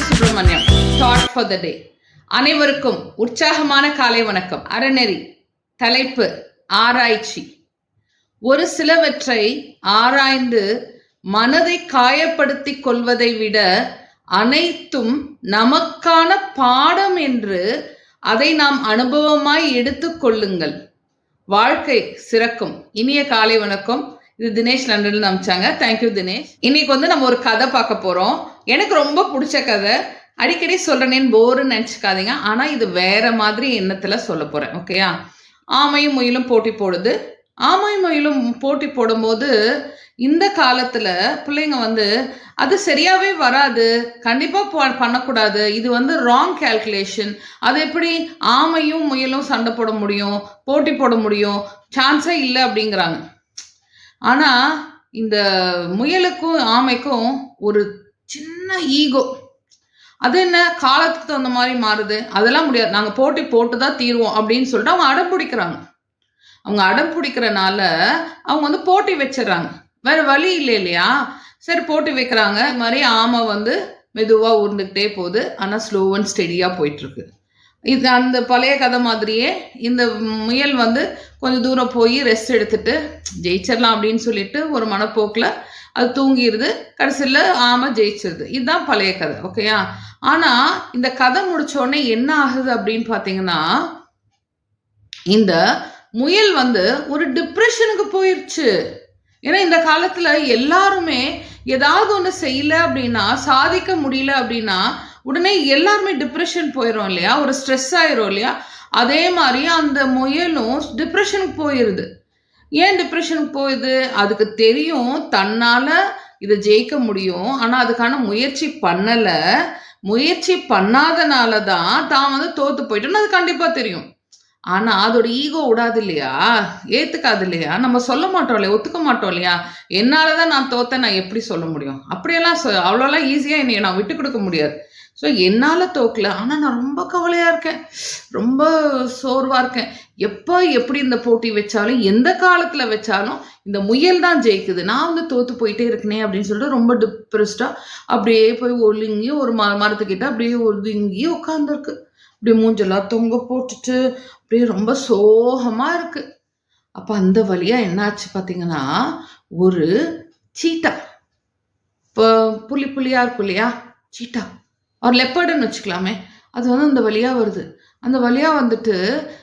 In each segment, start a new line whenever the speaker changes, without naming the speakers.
Subramaniam. Thought for the day அனைவருக்கும் உற்சாகமான காலை வணக்கம். அறநெறி தலைப்பு ஆராய்ச்சி. ஒரு சிலவற்றை ஆராய்ந்து மனதை காயப்படுத்திக் கொள்வதை விட அனைத்தும் நமக்கான பாடம் என்று அதை நாம் அனுபவமாய் எடுத்துக்கொள்ளுங்கள் வாழ்க்கை சிறக்கும். இனிய காலை வணக்கம். இது தினேஷ் லண்டன்ல அமிச்சாங்க தேங்க்யூ தினேஷ். இன்னைக்கு வந்து நம்ம ஒரு கதை பார்க்க போறோம். எனக்கு ரொம்ப பிடிச்ச கதை. அடிக்கடி சொல்றேனேன்னு போருன்னு நினச்சிக்காதீங்க. ஆனால் இது வேற மாதிரி எண்ணத்தில் சொல்ல போகிறேன் ஓகேயா ஆமையும் முயலும் போட்டி போடுது. ஆமையும் முயலும் போட்டி போடும்போது இந்த காலத்தில் பிள்ளைங்க வந்து அது சரியாகவே வராது. கண்டிப்பாக ப- பண்ணக்கூடாது. இது வந்து ராங் கால்குலேஷன் அது எப்படி ஆமையும் முயலும் சண்டை போட முடியும் போட்டி போட முடியும்? சான்ஸே இல்லை அப்படிங்கிறாங்க. ஆனால் இந்த முயலுக்கும் ஆமைக்கும் ஒரு சின்ன ஈகோ அது என்ன? காலத்துக்கு தகுந்த மாதிரி மாறுது. அதெல்லாம் முடியாது. நாங்கள் போட்டி போட்டு தான் தீருவோம் அப்படின்னு சொல்லிட்டு அவங்க அடம் பிடிக்கிறாங்க. அவங்க அடம் பிடிக்கிறனால அவங்க வந்து போட்டி வச்சிடறாங்க. வேற வழி இல்லை இல்லையா? சரி போட்டி வைக்கிறாங்க. இது மாதிரி ஆமை வந்து மெதுவாக உருந்துக்கிட்டே போகுது. ஆனால் ஸ்லோ அண்ட் ஸ்டெடியாக போயிட்டுருக்கு. இது அந்த பழைய கதை மாதிரியே இந்த முயல் வந்து கொஞ்சம் தூரம் போய் ரெஸ்ட் எடுத்துட்டு ஜெயிச்சிடலாம் அப்படின்னு சொல்லிட்டு ஒரு மனப்போக்கில் அது தூங்கிடுது கடைசியில் ஆமை ஜெயிச்சிருது. இதுதான் பழைய கதை ஓகேயா ஆனால் இந்த கதை முடிச்சோடனே என்ன ஆகுது அப்படின்னு பார்த்தீங்கன்னா இந்த முயல் வந்து ஒரு டிப்ரெஷனுக்கு போயிடுச்சு ஏன்னா இந்த காலத்தில் எல்லாருமே ஏதாவது ஒன்று செய்யல அப்படின்னா சாதிக்க முடியல அப்படின்னா உடனே எல்லாருமே டிப்ரெஷன் போயிடும் இல்லையா? ஒரு ஸ்ட்ரெஸ் ஆயிரும் இல்லையா? அதே மாதிரி அந்த முயலும் டிப்ரெஷனுக்கு போயிடுது ஏன் டிப்ரெஷனுக்கு போகுது? அதுக்கு தெரியும். தன்னால இதை ஜெயிக்க முடியும். ஆனால் அதுக்கான முயற்சி பண்ணல. முயற்சி பண்ணாதனால தான் தான் வந்து தோத்து போயிட்டோன்னு அது கண்டிப்பா தெரியும். ஆனா அதோட ஈகோ விடாது இல்லையா? ஏத்துக்காது இல்லையா? நம்ம சொல்ல மாட்டோம் இல்லையா? ஒத்துக்க மாட்டோம் இல்லையா? என்னாலதான் நான் தோத்த நான் எப்படி சொல்ல முடியும்? அப்படியெல்லாம் சொ- அவ்வளோலாம் ஈஸியா என்னைய நான் விட்டு கொடுக்க முடியாது. ஸோ என்னால் தோக்கல. ஆனால் நான் ரொம்ப கவலையாக இருக்கேன். ரொம்ப சோர்வாக இருக்கேன். எப்போ எப்படி இந்த போட்டி வச்சாலும் எந்த காலத்தில் வச்சாலும் இந்த முயல் தான் ஜெயிக்குது. நான் வந்து தோற்று போயிட்டே இருக்கனே அப்படின்னு சொல்லிட்டு ரொம்ப டிப்ரெஸ்டாக அப்படியே போய் ஒழுங்கி ஒரு ம மரத்துக்கிட்ட அப்படியே ஒதுங்கி உட்காந்துருக்கு அப்படியே மூஞ்செல்லாம் தொங்க போட்டுட்டு அப்படியே ரொம்ப சோகமாக இருக்குது அப்போ அந்த வழியாக என்னாச்சு பார்த்தீங்கன்னா ஒரு சீட்டா. இப்போ புள்ளி புளியாக இருக்கும் இல்லையா? சீட்டா. ஒரு லெப்பர்டுன்னு வச்சுக்கலாமே. அது வந்து அந்த வழியாக வருது. அந்த வழியாக வந்துட்டு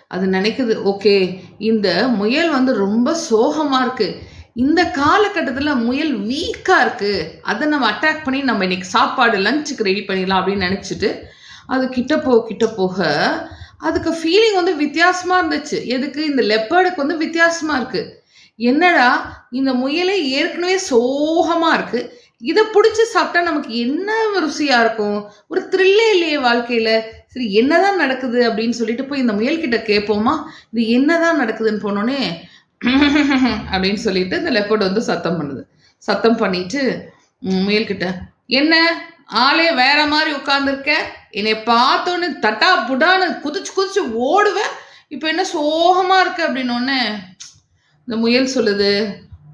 அது நினைக்குது ஓகே இந்த முயல் வந்து ரொம்ப சோகமாக இருக்குது இந்த காலகட்டத்தில் முயல் வீக்காக இருக்குது அதை நம்ம அட்டாக் பண்ணி நம்ம இன்னைக்கு சாப்பாடு லஞ்சுக்கு ரெடி பண்ணிடலாம் அப்படின்னு நினச்சிட்டு அது கிட்ட போக கிட்ட போக அதுக்கு ஃபீலிங் வந்து வித்தியாசமாக இருந்துச்சு. எதுக்கு? இந்த லெப்பர்டுக்கு வந்து வித்தியாசமாக இருக்குது என்னடா இந்த முயலே ஏற்கனவே சோகமாக இருக்குது இதை பிடிச்சி சாப்பிட்டா நமக்கு என்ன ருசியா இருக்கும்? ஒரு த்ரில்லே இல்லையே வாழ்க்கையில. சரி என்னதான் நடக்குது அப்படின்னு சொல்லிட்டு போய் இந்த முயல்கிட்ட கேட்போமா இது என்னதான் நடக்குதுன்னு போனோடனே அப்படின்னு சொல்லிட்டு இந்த லெப்பர்டு வந்து சத்தம் பண்ணுது. சத்தம் பண்ணிட்டு முயல்கிட்ட என்ன? ஆளே வேற மாதிரி உட்காந்துருக்க என்னை பார்த்தோன்னு தட்டா புடான்னு குதிச்சு குதிச்சு ஓடுவேன் இப்போ என்ன சோகமா இருக்கு அப்படின்னோடனே இந்த முயல் சொல்லுது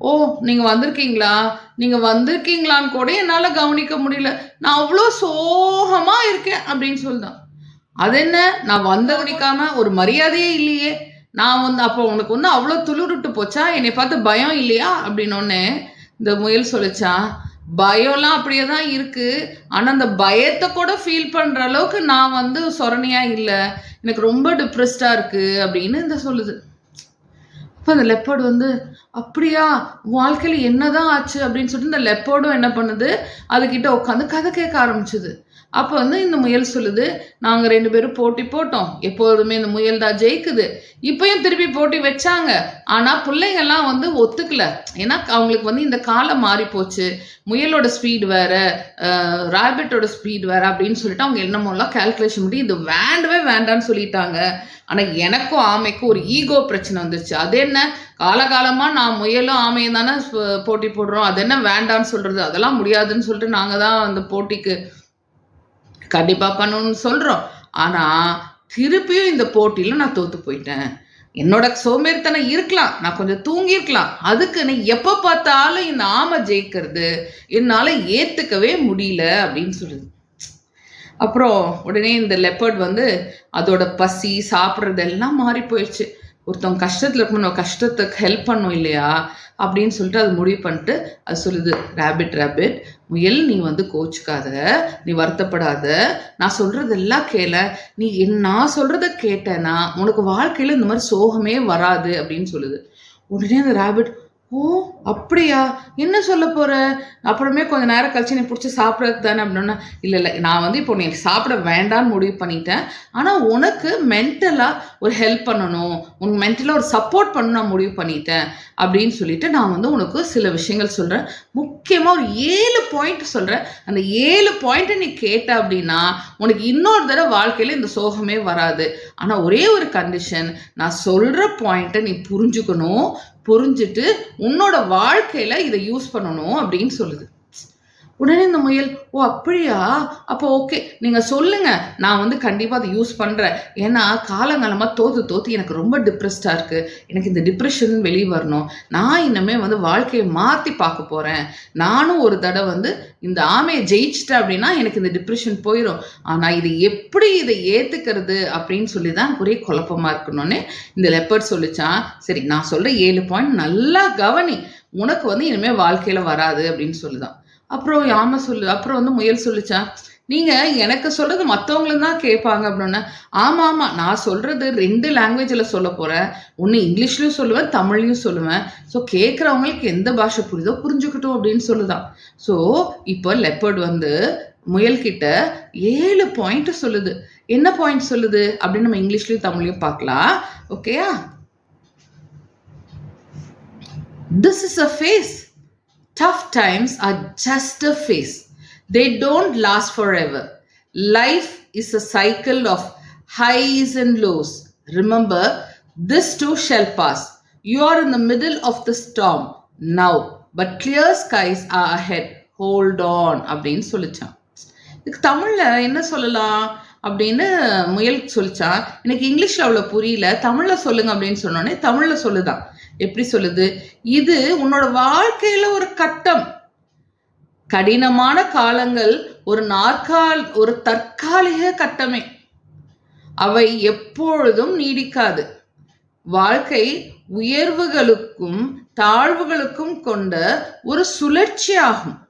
ஓ நீங்கள் வந்திருக்கீங்களா? நீங்கள் வந்திருக்கீங்களான்னு கூட என்னால் கவனிக்க முடியல. நான் அவ்வளோ சோகமாக இருக்கேன் அப்படின்னு சொல்லுதான் அது என்ன? நான் வந்த கவனிக்காம ஒரு மரியாதையே இல்லையே. நான் வந்து அப்போ உனக்கு ஒன்று அவ்வளோ துளிருட்டு போச்சா? என்னை பார்த்து பயம் இல்லையா? அப்படின்னு இந்த முயல் சொல்லிச்சா பயம்லாம் அப்படியே தான் இருக்குது ஆனால் அந்த பயத்தை கூட ஃபீல் பண்ணுற அளவுக்கு நான் வந்து சொரணியாக இல்லை. எனக்கு ரொம்ப டிப்ரெஸ்டாக இருக்குது அப்படின்னு இந்த சொல்லுது. அப்போ அந்த லெப்பர்டு வந்து அப்படியா உன் என்னதான் ஆச்சு? அப்படின்னு சொல்லிட்டு இந்த லெப்பர்டும் என்ன பண்ணுது? அதுக்கிட்ட உட்காந்து கதை கேட்க ஆரம்பிச்சுது. அப்போ வந்து இந்த முயல் சொல்லுது நாங்கள் ரெண்டு பேரும் போட்டி போட்டோம். எப்போதுமே இந்த முயல் தான் ஜெயிக்குது. இப்பயும் திருப்பி போட்டி வச்சாங்க. ஆனால் பிள்ளைங்கள்லாம் வந்து ஒத்துக்கல. ஏன்னா அவங்களுக்கு வந்து இந்த காலம் மாறி போச்சு. முயலோட ஸ்பீடு வேற ராபிட்டோட ஸ்பீடு வேற அப்படின்னு சொல்லிட்டு அவங்க என்னமோலாம் கால்குலேஷன் பண்ணி இது வேண்டவே வேண்டான்னு சொல்லிட்டாங்க. ஆனால் எனக்கும் ஆமைக்கும் ஒரு ஈகோ பிரச்சனை வந்துச்சு அது என்ன? காலகாலமாக நான் முயலும் ஆமையும் தானே போட்டி போடுறோம். அது என்ன வேண்டான்னு சொல்கிறது அதெல்லாம் முடியாதுன்னு சொல்லிட்டு நாங்கள் தான் அந்த போட்டிக்கு கண்டிப்பாக பண்ணணும்னு சொல்கிறோம் ஆனால் திருப்பியும் இந்த போட்டியில் நான் தோற்று போயிட்டேன். என்னோட சோம்பேறித்தனம் இருக்கலாம். நான் கொஞ்சம் தூங்கியிருக்கலாம். அதுக்கு நீ எப்போ பார்த்தாலும் இந்த ஆமை ஜெயிக்கிறது என்னால் ஏற்றுக்கவே முடியல அப்படின்னு சொல்லுது அப்புறம் உடனே இந்த லெப்பர்ட் வந்து அதோட பசி சாப்பிட்றதெல்லாம் மாறி போயிடுச்சு. ஒருத்தவங்க கஷ்டத்தில் இருக்கும் நம்ம கஷ்டத்துக்கு ஹெல்ப் பண்ணும் இல்லையா? அப்படின்னு சொல்லிட்டு அது முடிவு பண்ணிட்டு அது சொல்லுது ரேபிட் ரேபிட் முயல் நீ வந்து கோச்சுக்காத நீ வருத்தப்படாத. நான் சொல்கிறதெல்லாம் கேள. நீ நான் சொல்கிறத கேட்டேன்னா உனக்கு வாழ்க்கையில் இந்த மாதிரி சோகமே வராது. அப்படின்னு சொல்லுது. உடனே அந்த ரேபிட் ஓ அப்படியா? என்ன சொல்ல போற? அப்புறமே கொஞ்ச நேரம் கழிச்சு நீ பிடிச்சி சாப்பிட்றது தானே அப்படின்னா இல்லை இல்லை நான் வந்து இப்போ நீ சாப்பிட வேண்டாம்னு முடிவு பண்ணிட்டேன். ஆனால் உனக்கு மென்டலாக ஒரு ஹெல்ப் பண்ணணும். உனக்கு மென்டலாக ஒரு சப்போர்ட் பண்ணணும் நான் முடிவு பண்ணிட்டேன். அப்படின்னு சொல்லிட்டு நான் வந்து உனக்கு சில விஷயங்கள் சொல்கிறேன் முக்கியமாக ஒரு ஏழு பாயிண்ட் சொல்கிறேன் அந்த ஏழு பாயிண்ட்டை நீ கேட்ட அப்படின்னா உனக்கு இன்னொரு தடவை வாழ்க்கையில் இந்த சோகமே வராது. ஆனால் ஒரே ஒரு கண்டிஷன் நான் சொல்கிற பாயிண்ட்டை நீ புரிஞ்சுக்கணும். புரிஞ்சுட்டு உன்னோட வாழ்க்கையில இதை யூஸ் பண்ணணும் அப்படின்னு சொல்லுது. உடனே இந்த முயல் ஓ அப்படியா? அப்போ ஓகே நீங்கள் சொல்லுங்கள் நான் வந்து கண்டிப்பாக அதை யூஸ் பண்ணுறேன் ஏன்னா காலங்காலமாக தோத்து தோத்து எனக்கு ரொம்ப டிப்ரெஸ்டாக இருக்குது எனக்கு இந்த டிப்ரெஷன் வெளியே வரணும். நான் இன்னமே வந்து வாழ்க்கையை மாற்றி பார்க்க போகிறேன் நானும் ஒரு தடவை வந்து இந்த ஆமையை ஜெயிச்சிட்டேன் அப்படின்னா எனக்கு இந்த டிப்ரெஷன் போயிடும் ஆனால் இது எப்படி இதை ஏற்றுக்கிறது அப்படின்னு சொல்லி தான் ஒரே குழப்பமா இருக்கணும்னு இந்த லெப்பர்ட் சொல்லிச்சான் சரி நான் சொல்கிற ஏழு பாயிண்ட் நல்லா கவனி. உனக்கு வந்து இனிமேல் வாழ்க்கையில் வராது அப்படின்னு சொல்லுதான். அப்புறம் யாம சொல்லு அப்புறம் வந்து முயல் சொல்லிச்சான் நீங்க எனக்கு சொல்றது மற்றவங்களும் தான் கேட்பாங்க அப்படின்னா ஆமா ஆமா நான் சொல்றது ரெண்டு லாங்குவேஜில் சொல்ல போறேன். ஒன்று இங்கிலீஷ்லயும் சொல்லுவேன் தமிழ்லையும் சொல்லுவேன். ஸோ கேட்குறவங்களுக்கு எந்த பாஷை புரியுதோ புரிஞ்சுக்கிட்டோம் அப்படின்னு சொல்லுதான். ஸோ இப்போ லெப்பர்ட் வந்து முயல்கிட்ட ஏழு பாயிண்ட் சொல்லுது. என்ன பாயிண்ட் சொல்லுது? அப்படின்னு நம்ம இங்கிலீஷ்லயும் தமிழ்லையும் பார்க்கலாம். ஓகேயா this is a phase Tough times are just a phase. They don't last forever. Life is a cycle of highs and lows. Remember, this too shall pass. You are in the middle of the storm now, but clear skies are ahead. Hold on அப்படின்னு சொல்லிச்சான் இதுக்கு தமிழ்ல என்ன சொல்லலாம் அப்படின்னு முயல் சொல்லிச்சா. எனக்கு இங்கிலீஷ்ல அவ்வளோ புரியல. தமிழ்ல சொல்லுங்க அப்படின்னு சொன்னோடனே தமிழ்ல சொல்லுதான். எப்படி சொல்லுது? இது உன்னோட வாழ்க்கையில ஒரு கட்டம். கடினமான காலங்கள் ஒரு நாற்கால் ஒரு தற்காலிக கட்டமே. அவை எப்பொழுதும் நீடிக்காது. வாழ்க்கை உயர்வுகளுக்கும் தாழ்வுகளுக்கும் கொண்ட ஒரு சுழற்சி ஆகும்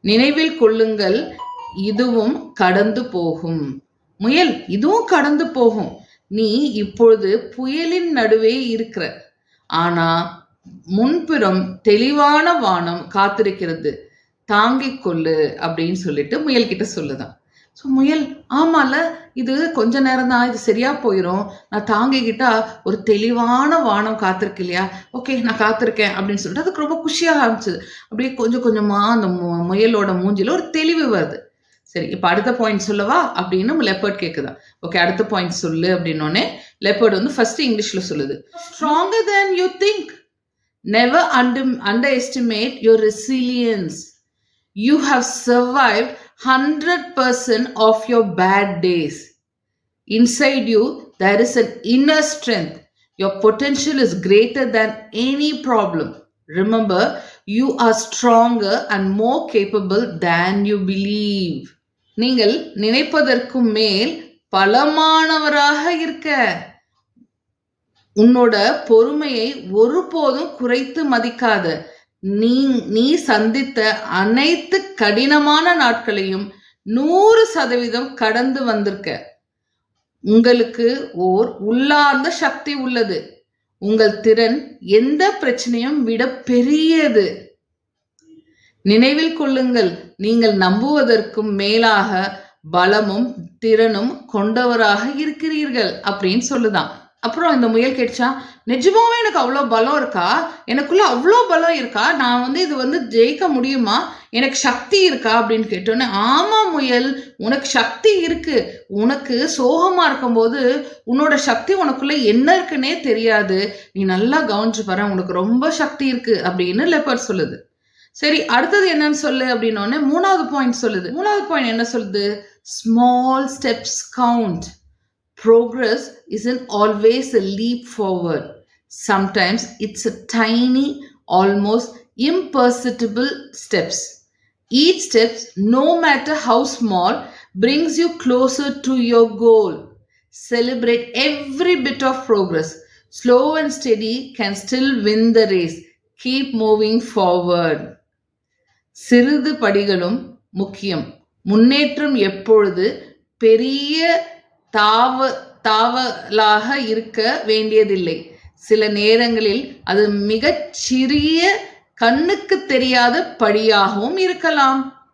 நினைவில் கொள்ளுங்கள் இதுவும் கடந்து போகும். முயல் இதுவும் கடந்து போகும். நீ இப்பொழுது புயலின் நடுவே இருக்கிற. ஆனா முன்புறம் தெளிவான வானம் காத்திருக்கிறது. தாங்கிக் கொள்ளு அப்படின்னு சொல்லிட்டு முயல்கிட்ட சொல்லுதான். ஸோ முயல் ஆமால இது கொஞ்ச நேரம் தான் இது சரியா போயிடும் நான் தாங்கிக்கிட்டா ஒரு தெளிவான வானம் காத்திருக்கு இல்லையா? ஓகே நான் காத்திருக்கேன் அப்படின்னு சொல்லிட்டு அதுக்கு ரொம்ப குஷியாக ஆரம்பிச்சது. அப்படியே கொஞ்சம் கொஞ்சமா அந்த மு- முயலோட மூஞ்சில ஒரு தெளிவு வருது. சரி இப்போ அடுத்த பாயிண்ட் சொல்லவா? அப்படின்னு லெப்பர்ட் கேட்குதான் ஓகே அடுத்த பாயிண்ட் சொல்லு அப்படின்னோடனே லெப்பர்ட் வந்து ஃபர்ஸ்ட் இங்கிலீஷ்ல சொல்லுது. Stronger than you think never under underestimate your resilience you have survive hundred percent of your bad days inside you there is an inner strength your potential is greater than any problem remember you are stronger and more capable than you believe நீங்கள் நினைப்பதற்கும் மேல் பலமானவராக இருக்க. உன்னோட பொறுமையை ஒருபோதும் குறைத்து மதிக்காத. நீ நீ சந்தித்த அனைத்து கடினமான நாட்களையும் நூறு சதவீதம் கடந்து வந்திருக்க. உங்களுக்கு ஓர் உள்ளார்ந்த சக்தி உள்ளது. உங்கள் திறன் எந்த பிரச்சனையும் விட பெரியது. நினைவில் கொள்ளுங்கள். நீங்கள் நம்புவதற்கும் மேலாக பலமும் திறனும் கொண்டவராக இருக்கிறீர்கள் அப்படின்னு சொல்லுதான். அப்புறம் இந்த முயல் கேட்டா நிஜமாவே எனக்கு அவ்வளோ பலம் இருக்கா? எனக்குள்ள அவ்வளோ பலம் இருக்கா? நான் வந்து இது வந்து ஜெயிக்க முடியுமா? எனக்கு சக்தி இருக்கா? அப்படின்னு கேட்டோன்னே ஆமா முயல் உனக்கு சக்தி இருக்கு. உனக்கு சோகமா இருக்கும்போது உன்னோட சக்தி உனக்குள்ள என்ன இருக்குன்னே தெரியாது. நீ நல்லா கவனிச்சு பாரு உனக்கு ரொம்ப சக்தி இருக்கு அப்படின்னு லெப்பர் சொல்லுது. சரி அடுத்தது என்னன்னு சொல்லு அப்படின்னோடனே மூணாவது பாயிண்ட் சொல்லுது மூணாவது பாயிண்ட் என்ன சொல்லுது small steps count progress is in always a leap forward sometimes it's a tiny almost imperceptible steps each steps no matter how small brings you closer to your goal celebrate every bit of progress slow and steady can still win the race keep moving forward சிறிது படிகளும் முக்கியம். முன்னேற்றம் எப்பொழுது பெரிய தாவ தாவலாக இருக்க வேண்டியதில்லை. சில நேரங்களில் அது மிகச் சிறிய கண்ணுக்கு தெரியாத படியாகவும் இருக்கலாம்.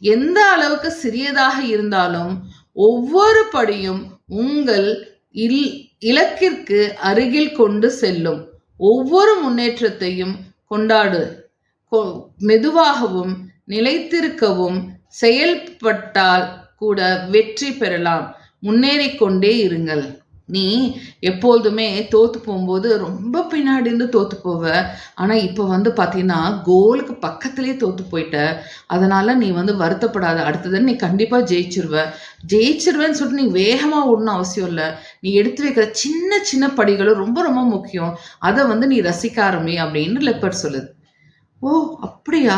எந்த அளவுக்கு சிறியதாக இருந்தாலும் ஒவ்வொரு படியும் உங்கள் இல் இலக்கிற்கு அருகில் கொண்டு செல்லும். ஒவ்வொரு முன்னேற்றத்தையும் கொண்டாடு. மெதுவாகவும் நிலைத்திருக்கவும் செயல்பட்டால் கூட வெற்றி பெறலாம். முன்னேறி கொண்டே இருங்கள். நீ எப்பொழுதுமே தோத்து போகும்போது ரொம்ப பின்னாடி இருந்து தோத்து போவ. ஆனா இப்போ வந்து பாத்தீங்கன்னா கோலுக்கு பக்கத்திலேயே தோத்து போயிட்ட. அதனால நீ வந்து வருத்தப்படாத. அடுத்தது நீ கண்டிப்பா ஜெயிச்சிருவ. ஜெயிச்சிருவேன்னு சொல்லிட்டு நீ வேகமா ஓடணும் அவசியம் இல்லை. நீ எடுத்து வைக்கிற சின்ன சின்ன படிகளும் ரொம்ப ரொம்ப முக்கியம். அதை வந்து நீ ரசிக்க ஆரம்பி அப்படின்னு லெப்பர் சொல்லுது. ஓ அப்படியா?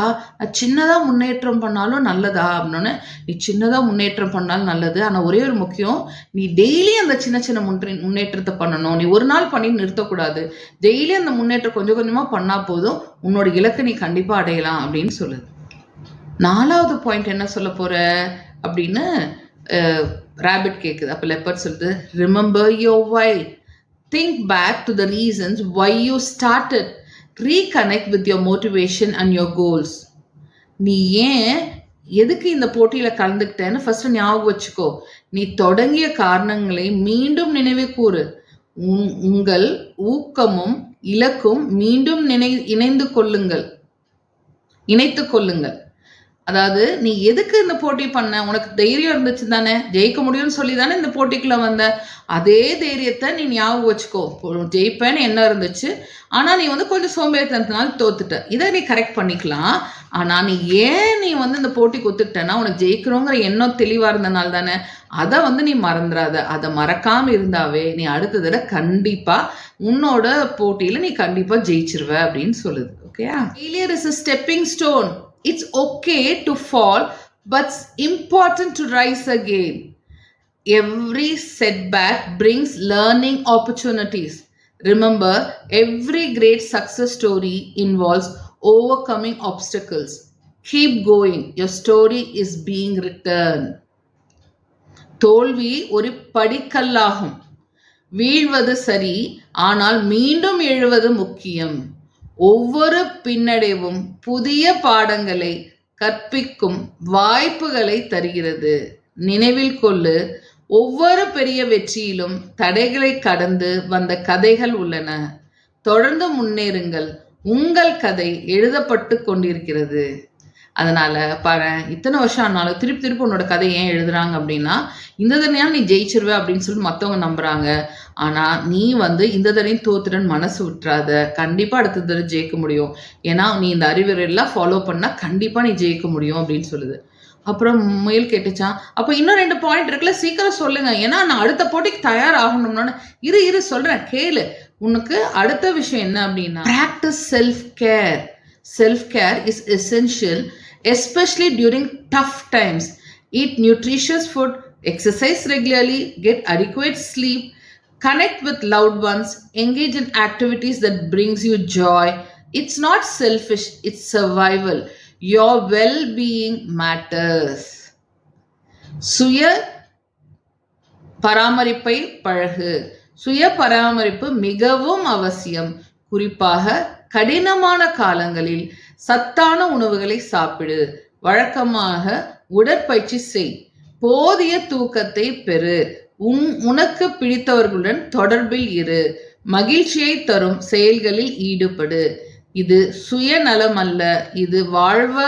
நான் முன்னேற்றம் பண்ணாலும் நல்லதா? அப்படின்னு நீ சின்னதாக முன்னேற்றம் பண்ணாலும் நல்லது. ஆனால் ஒரே ஒரு முக்கியம் நீ டெய்லி அந்த சின்ன சின்ன முன்னே முன்னேற்றத்தை பண்ணணும். நீ ஒரு நாள் பண்ணி நிறுத்தக்கூடாது. டெய்லி அந்த முன்னேற்றம் கொஞ்சம் கொஞ்சமாக பண்ணால் போதும். உன்னோட இலக்கை நீ கண்டிப்பாக அடையலாம் அப்படின்னு சொல்லுது. நாலாவது பாயிண்ட் என்ன சொல்ல போகிற அப்படின்னு ரேபிட் கேட்குது அப்போ லெப்பர் சொல்லுது remember your why think back to the reasons why you started reconnect with your motivation and your goals நீ ஏன் எதுக்கு இந்த போட்டியில் கலந்துக்கிட்டேன்னு ஃபர்ஸ்ட் ஞாபகம் வச்சுக்கோ. நீ தொடங்கிய காரணங்களை மீண்டும் நினைவு கூறு. உங்- உங்கள் ஊக்கமும் இலக்கும் மீண்டும் நினை இணைந்து கொள்ளுங்கள். இணைத்து கொள்ளுங்கள். அதாவது நீ எதுக்கு இந்த போட்டி பண்ண? உனக்கு தைரியம் இருந்துச்சு தானே ஜெயிக்க முடியும்னு சொல்லி தானே இந்த போட்டிக்குள்ள வந்த? அதே தைரியத்தை நீ ஞாபகம் வச்சுக்கோ. ஜெயிப்பேன்னு என்ன இருந்துச்சு. ஆனா நீ வந்து கொஞ்சம் சோம்பேறித்தனத்தினால தோத்துட்ட. இதை நீ கரெக்ட் பண்ணிக்கலாம். ஆனா நீ ஏன் நீ வந்து இந்த போட்டிக்கு ஒத்துக்கிட்டேன்னா உனக்கு ஜெயிக்கிறோங்கிற எண்ணம் தெளிவா இருந்தனால தானே? அதை வந்து நீ மறந்துடாத. அதை மறக்காம இருந்தாவே நீ அடுத்த தடவை கண்டிப்பா உன்னோட போட்டியில நீ கண்டிப்பா ஜெயிச்சிருவ அப்படின்னு சொல்லுது. ஓகேயா failure is a stepping stone it's okay to fall but important to rise again every setback brings learning opportunities remember every great success story involves overcoming obstacles keep going your story is being written தோல்வி ஒரு படிக்கல்லாகும் வீழ்வது சரி ஆனால் மீண்டும் எழுவது முக்கியம் ஒவ்வொரு பின்னடைவும் புதிய பாடங்களை கற்பிக்கும் வாய்ப்புகளை தருகிறது. நினைவில் கொள்ளு ஒவ்வொரு பெரிய வெற்றியிலும் தடைகளை கடந்து வந்த கதைகள் உள்ளன. தொடர்ந்து முன்னேறுங்கள். உங்கள் கதை எழுதப்பட்டு கொண்டிருக்கிறது. அதனால பாரு இத்தனை வருஷம் ஆனாலும் திருப்பி திருப்பி உன்னோட கதை ஏன் எழுதுறாங்க அப்படின்னா இந்த தடவையா நீ ஜெயிச்சிருவ அப்படின்னு சொல்லி மற்றவங்க நம்புறாங்க. ஆனா நீ வந்து இந்த தடவையும் தோத்துடன் மனசு விட்டுறாத. கண்டிப்பா அடுத்த தடவை ஜெயிக்க முடியும். ஏன்னா நீ இந்த அறிவுரை எல்லாம் ஃபாலோ பண்ணா கண்டிப்பா நீ ஜெயிக்க முடியும் அப்படின்னு சொல்லுது. அப்புறம் முயல் கேட்டுச்சான் அப்போ இன்னும் ரெண்டு பாயிண்ட் இருக்குல்ல சீக்கிரம் சொல்லுங்க. ஏன்னா நான் அடுத்த போட்டிக்கு தயாராகணும்னு. இரு இரு சொல்றேன் கேளு. உனக்கு அடுத்த விஷயம் என்ன அப்படின்னா practice self care self care is essential especially during tough times eat nutritious food exercise regularly get adequate sleep connect with loved ones engage in activities that brings you joy it's not selfish it's survival your well-being matters சுய பராமரிப்பை பழகு சுய பராமரிப்பு மிகவும் அவசியம் குறிப்பாக கடினமான காலங்களில் சத்தான உணவுகளை சாப்பிடு. வழக்கமாக உடற்பயிற்சி செய். போதிய தூக்கத்தை பெறு. உன் உனக்கு பிடித்தவர்களுடன் தொடர்பில் இரு. மகிழ்ச்சியை தரும் செயல்களில் ஈடுபடு. இது சுயநலம் அல்ல இது வாழ்வ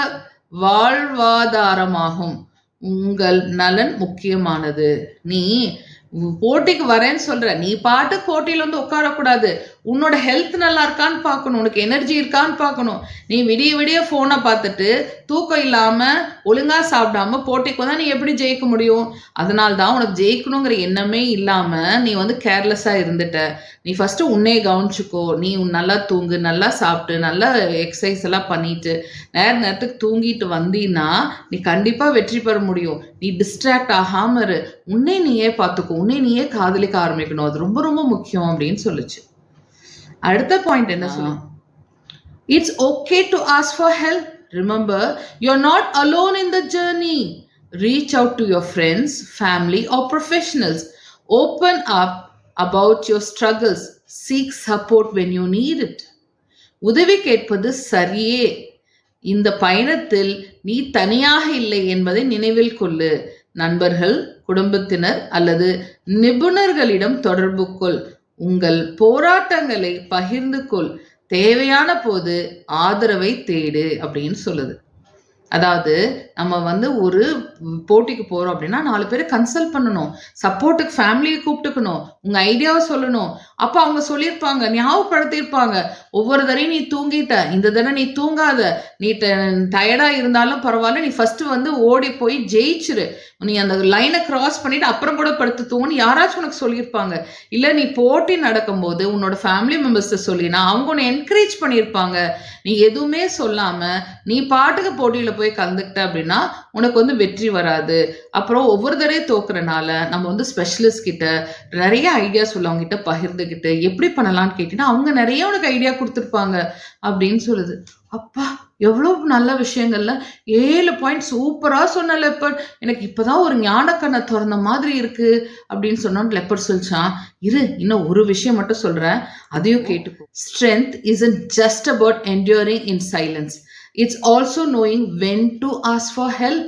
வாழ்வாதாரமாகும். உங்கள் நலன் முக்கியமானது. நீ போட்டிக்கு வரேன்னு சொல்ற. நீ பாட்டு போட்டியில வந்து உட்காரக்கூடாது. உன்னோட ஹெல்த் நல்லா இருக்கான்னு பார்க்கணும் உனக்கு எனர்ஜி இருக்கான்னு பார்க்கணும். நீ விடிய விடிய ஃபோனை பார்த்துட்டு தூக்கம் இல்லாமல் ஒழுங்காக சாப்பிடாம போட்டிக்கு வந்தால் நீ எப்படி ஜெயிக்க முடியும்? அதனால தான் உனக்கு ஜெயிக்கணுங்கிற எண்ணமே இல்லாமல் நீ வந்து கேர்லெஸ்ஸாக இருந்துட்ட. நீ ஃபஸ்ட்டு உன்னே கவனிச்சுக்கோ. நீ நல்லா தூங்கு நல்லா சாப்பிட்டு நல்லா எக்ஸசைஸ் எல்லாம் பண்ணிட்டு நேர நேரத்துக்கு தூங்கிட்டு வந்தீன்னா நீ கண்டிப்பாக வெற்றி பெற முடியும். நீ டிஸ்ட்ராக்ட் ஆகாமல் இரு. உன்னை நீயே பார்த்துக்கோ. உன்னே நீயே காதலிக்க ஆரம்பிக்கணும். அது ரொம்ப ரொம்ப முக்கியம் அப்படின்னு சொல்லுச்சு. அடுத்த பாயிண்ட் என்ன சொல்லும் it's okay to ask for help remember you are not alone in the journey reach out to your friends family or professionals open up about your struggles seek support when you need it உதவி கேட்பது சரியே. இந்த பயணத்தில் நீ தனியாக இல்லை என்பதை நினைவில் கொள்ளு. நண்பர்கள் குடும்பத்தினர் அல்லது நிபுணர்களிடம் தொடர்பு கொள். உங்கள் போராட்டங்களை பகிர்ந்து கொள். தேவையான போது ஆதரவை தேடு அப்படின்னு சொல்லுது. அதாவது நம்ம வந்து ஒரு போட்டிக்கு போறோம் அப்படின்னா நாலு பேரை கன்சல்ட் பண்ணணும். சப்போர்ட்டுக்கு ஃபேமிலியை கூப்பிட்டுக்கணும். உங்க ஐடியாவை சொல்லணும். அப்ப அவங்க சொல்லியிருப்பாங்க ஞாபகப்படுத்தியிருப்பாங்க. ஒவ்வொரு தடையும் நீ தூங்கிட்ட. இந்த தடவை நீ தூங்காத. நீ டயர்டா இருந்தாலும் பரவாயில்ல. நீ ஃபர்ஸ்ட் வந்து ஓடி போய் ஜெயிச்சிரு. நீ அந்த லைனை கிராஸ் பண்ணிட்டு அப்புறம் கூட படுத்து தூங்குன்னு யாராச்சும் உனக்கு சொல்லியிருப்பாங்க. இல்ல நீ போட்டி நடக்கும்போது உன்னோட ஃபேமிலி மெம்பர்ஸ்ட சொல்லினா அவங்க உன்னை என்கரேஜ் பண்ணியிருப்பாங்க. நீ எதுவுமே சொல்லாம நீ பாட்டுக்கு போட்டியில போய் கலந்துக்கிட்ட அப்படின்னா உனக்கு வந்து வெற்றி வராது. அப்புறம் ஒவ்வொரு தடவை தோக்குறனால நம்ம வந்து ஸ்பெஷலிஸ்ட் கிட்ட நிறைய ஐடியாஸ் உள்ளவங்க கிட்ட பகிர்ந்துக்கிட்டு எப்படி பண்ணலாம்னு கேட்டீங்கன்னா அவங்க நிறைய உனக்கு ஐடியா கொடுத்துருப்பாங்க அப்படின்னு சொல்லுது. அப்பா எவ்வளோ நல்ல விஷயங்கள்ல. ஏழு பாயிண்ட் சூப்பராக சொன்ன லெப்பர் எனக்கு இப்போதான் ஒரு ஞானக்கண்ணை திறந்த மாதிரி இருக்கு அப்படின்னு சொன்னோன்னு லெப்பர் சொல்லிச்சான். இரு இன்னும் ஒரு விஷயம் மட்டும் சொல்றேன். அதையும் கேட்டுக்கோ. Strength is just about enduring in silence It's also knowing when to ask for help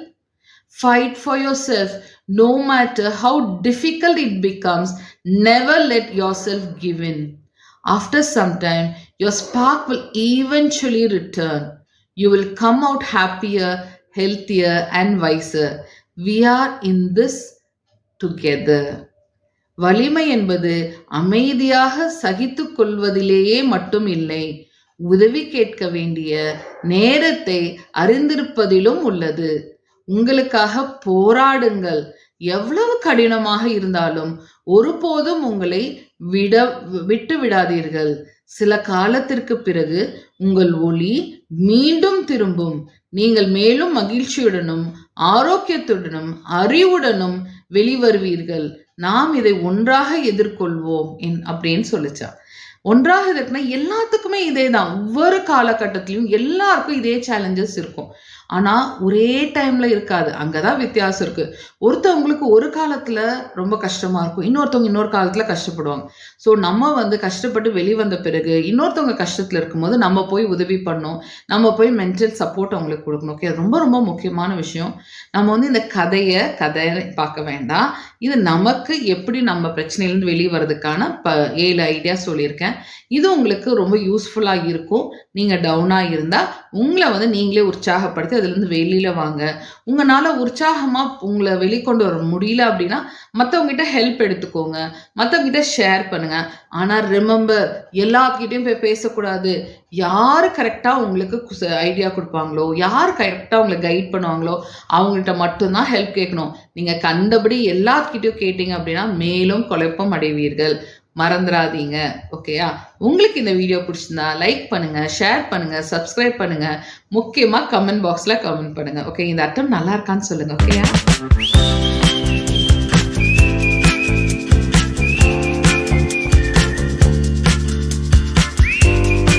Fight for yourself no matter how difficult it becomes. Never let yourself give in. After some time, your spark will eventually return. You will come out happier, healthier, and wiser. We are in this together. வலிமை என்பது அமைதியாக சகித்துக் கொள்வதிலேயே மட்டும் இல்லை உதவி கேட்க வேண்டிய நேரத்தை அறிந்திருப்பதிலும் உள்ளது. உங்களுக்காக போராடுங்கள். எவ்வளவு கடினமாக இருந்தாலும் ஒருபோதும் உங்களை விட விட்டு விடாதீர்கள். சில காலத்திற்கு பிறகு உங்கள் ஒளி மீண்டும் திரும்பும். நீங்கள் மேலும் மகிழ்ச்சியுடனும் ஆரோக்கியத்துடனும் அறிவுடனும் வெளிவருவீர்கள். நாம் இதை ஒன்றாக எதிர்கொள்வோம் என் அப்படின்னு சொல்லிச்சா ஒன்றாக இருக்குன்னா எல்லாத்துக்குமே இதே தான் ஒவ்வொரு காலகட்டத்திலையும் எல்லாருக்கும் இதே சேலஞ்சஸ் இருக்கும். ஆனால் ஒரே டைமில் இருக்காது. அங்கே தான் வித்தியாசம் இருக்குது ஒருத்தவங்களுக்கு ஒரு காலத்தில் ரொம்ப கஷ்டமாக இருக்கும். இன்னொருத்தவங்க இன்னொரு காலத்தில் கஷ்டப்படுவாங்க. ஸோ நம்ம வந்து கஷ்டப்பட்டு வெளிவந்த பிறகு இன்னொருத்தவங்க கஷ்டத்தில் இருக்கும்போது நம்ம போய் உதவி பண்ணணும். நம்ம போய் மென்டல் சப்போர்ட் அவங்களுக்கு கொடுக்கணும். ஓகே ரொம்ப ரொம்ப முக்கியமான விஷயம். நம்ம வந்து இந்த கதையை கதையை பார்க்க வேண்டாம். இது நமக்கு எப்படி நம்ம பிரச்சனையிலேருந்து வெளியே வர்றதுக்கான ப ஏழு ஐடியா சொல்லியிருக்கேன். இது உங்களுக்கு ரொம்ப யூஸ்ஃபுல்லாக இருக்கும். நீங்கள் டவுனாக இருந்தால் உங்களை வந்து நீங்களே உற்சாகப்படுத்தி அதுலேருந்து வெளியில் வாங்க. உங்களால் உற்சாகமாக உங்களை வெளிக்கொண்டு வர முடியல அப்படின்னா மற்றவங்ககிட்ட ஹெல்ப் எடுத்துக்கோங்க. மற்றவங்ககிட்ட ஷேர் பண்ணுங்க. ஆனால் ரிமெம்பர் எல்லாத்துக்கிட்டையும் போய் பேசக்கூடாது. யார் கரெக்டாக உங்களுக்கு ஐடியா கொடுப்பாங்களோ யார் கரெக்டாக உங்களை கைட் பண்ணுவாங்களோ அவங்கள்ட்ட மட்டும்தான் ஹெல்ப் கேட்கணும். நீங்கள் கண்டபடி எல்லாத்துக்கிட்டையும் கேட்டீங்க அப்படின்னா மேலும் குழப்பம் அடைவீர்கள். மறந்துடாதீங்க ஓகேயா உங்களுக்கு இந்த வீடியோ பிடிச்சிருந்தா லைக் பண்ணுங்க ஷேர் பண்ணுங்க சப்ஸ்கிரைப் பண்ணுங்க. முக்கியமாக கமெண்ட் பாக்ஸில் கமெண்ட் பண்ணுங்க ஓகே இந்த அட்டம் நல்லா இருக்கான்னு சொல்லுங்க ஓகேயா